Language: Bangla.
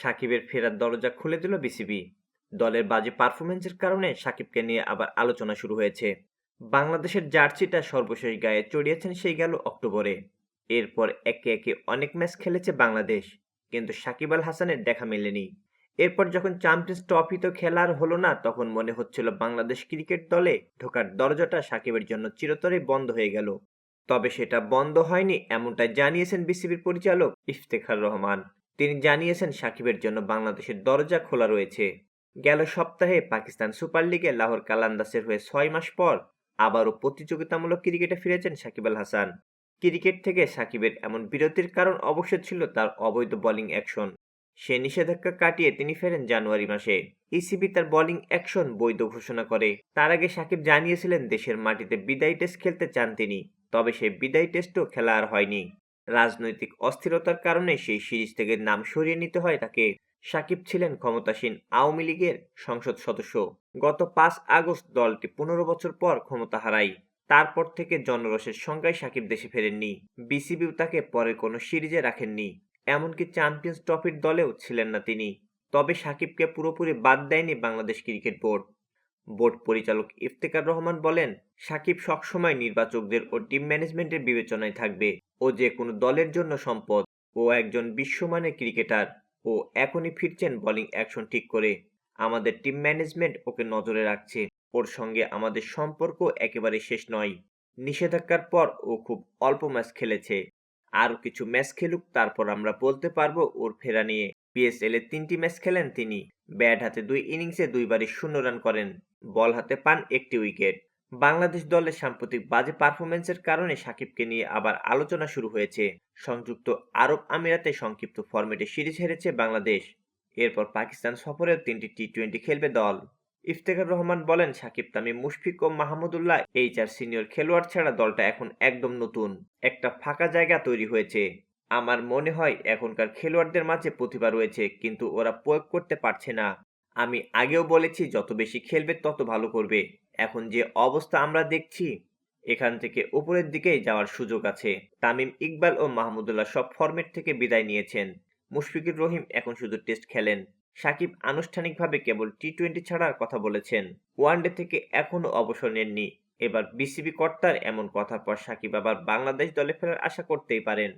সাকিবের ফেরার দরজা খুলে দিল বিসিবি। দলের বাজে পারফরমেন্সের কারণে সাকিবকে নিয়ে আবার আলোচনা শুরু হয়েছে। বাংলাদেশের জার্সিটা সর্বশেষ গায়ে চড়িয়েছেন সেই গেল অক্টোবরে। এরপর একে একে অনেক ম্যাচ খেলেছে বাংলাদেশ, কিন্তু সাকিব আল হাসানের দেখা মেলেনি। এরপর যখন চ্যাম্পিয়ন্স ট্রফিতেও খেলা আর হলো না, তখন মনে হচ্ছিল বাংলাদেশ ক্রিকেট দলে ঢোকার দরজাটা সাকিবের জন্য চিরতরে বন্ধ হয়ে গেল। তবে সেটা বন্ধ হয়নি এমনটাই জানিয়েছেন বিসিবির পরিচালক ইফতেখার রহমান। তিনি জানিয়েছেন সাকিবের জন্য বাংলাদেশের দরজা খোলা রয়েছে। গেল সপ্তাহে পাকিস্তান সুপার লিগে লাহোর কালান্দাসের হয়ে ছয় মাস পর আবারও প্রতিযোগিতামূলক ক্রিকেটে ফিরেছেন সাকিব আল হাসান। ক্রিকেট থেকে সাকিবের এমন বিরতির কারণ অবশ্য ছিল তার অবৈধ বোলিং অ্যাকশন। সে নিষেধাজ্ঞা কাটিয়ে তিনি ফেরেন জানুয়ারি মাসে। ইসিবি তার বোলিং অ্যাকশন বৈধ ঘোষণা করে। তার আগে সাকিব জানিয়েছিলেন দেশের মাটিতে বিদায়ী টেস্ট খেলতে চান তিনি, তবে সেই বিদায়ী টেস্টও খেলা আর হয়নি। রাজনৈতিক অস্থিরতার কারণে সেই সিরিজ থেকে নাম সরিয়ে নিতে হয় তাকে। সাকিব ছিলেন ক্ষমতাসীন আওয়ামী লীগের সংসদ সদস্য। গত পাঁচ আগস্ট দলটি পনেরো বছর পর ক্ষমতা হারায়। তারপর থেকে জনরসের সংখ্যায় সাকিব দেশে ফেরেননি। বিসিবিও তাকে পরে কোনো সিরিজে রাখেননি। এমনকি চ্যাম্পিয়ন্স ট্রফির দলেও ছিলেন না তিনি। তবে সাকিবকে পুরোপুরি বাদ দেয়নি বাংলাদেশ ক্রিকেট বোর্ড। বোর্ড পরিচালক ইফতেকার রহমান বলেন, সাকিব সবসময় নির্বাচকদের ও টিম ম্যানেজমেন্টের বিবেচনায় থাকবে। ও যে কোনো দলের জন্য সম্পদ ও একজন বিশ্বমানের ক্রিকেটার ও এখনই ফিরছেন বোলিং অ্যাকশন ঠিক করে। আমাদের টিম ম্যানেজমেন্ট ওকে নজরে রাখছে। ওর সঙ্গে আমাদের সম্পর্ক একেবারে শেষ নয়। নিষেধাজ্ঞার পর ও খুব অল্প ম্যাচ খেলেছে। আরও কিছু ম্যাচ খেলুক, তারপর আমরা বলতে পারব ওর ফেরা নিয়ে। পিএসএল এ তিনটি ম্যাচ খেলেন তিনি। ব্যাট হাতে দুই ইনিংসে দুইবারই শূন্য রান করেন। বল হাতে পান একটি উইকেট বাংলাদেশ দলের সাম্প্রতিক বাজে পারফরমেন্সের কারণে সাকিবকে নিয়ে আবার আলোচনা শুরু হয়েছে। সংযুক্ত আরব আমিরাতে সংক্ষিপ্ত ফরম্যাটে সিরিজ হেরেছে বাংলাদেশ। এরপর পাকিস্তান সফরেও তিনটি টি টোয়েন্টি খেলবে দল। ইফতেখার রহমান বলেন, সাকিব তামিম, মুশফিক ও মাহমুদুল্লাহ এই চার সিনিয়র খেলোয়াড় ছাড়া দলটা এখন একদম নতুন। একটা ফাঁকা জায়গা তৈরি হয়েছে। আমার মনে হয় এখনকার খেলোয়াড়দের মাঝে প্রতিভা রয়েছে, কিন্তু ওরা প্রয়োগ করতে পারছে না। আমি আগেও বলেছি, যত বেশি খেলবে, তত ভালো করবে। এখন যে অবস্থা আমরা দেখছি, এখান থেকে উপরের দিকেই যাওয়ার সুযোগ আছে। তামিম ইকবাল ও মাহমুদুল্লাহ সব ফরম্যাট থেকে বিদায় নিয়েছেন। মুশফিকুর রহিম এখন শুধু টেস্ট খেলেন। সাকিব আনুষ্ঠানিকভাবে কেবল টি টোয়েন্টি ছাড়ার কথা বলেছেন। ওয়ানডে থেকে এখনও অবসর নেননি। এবার বিসিবি কর্তার এমন কথার পর সাকিব আবার বাংলাদেশ দলে ফেরার আশা করতেই পারেন।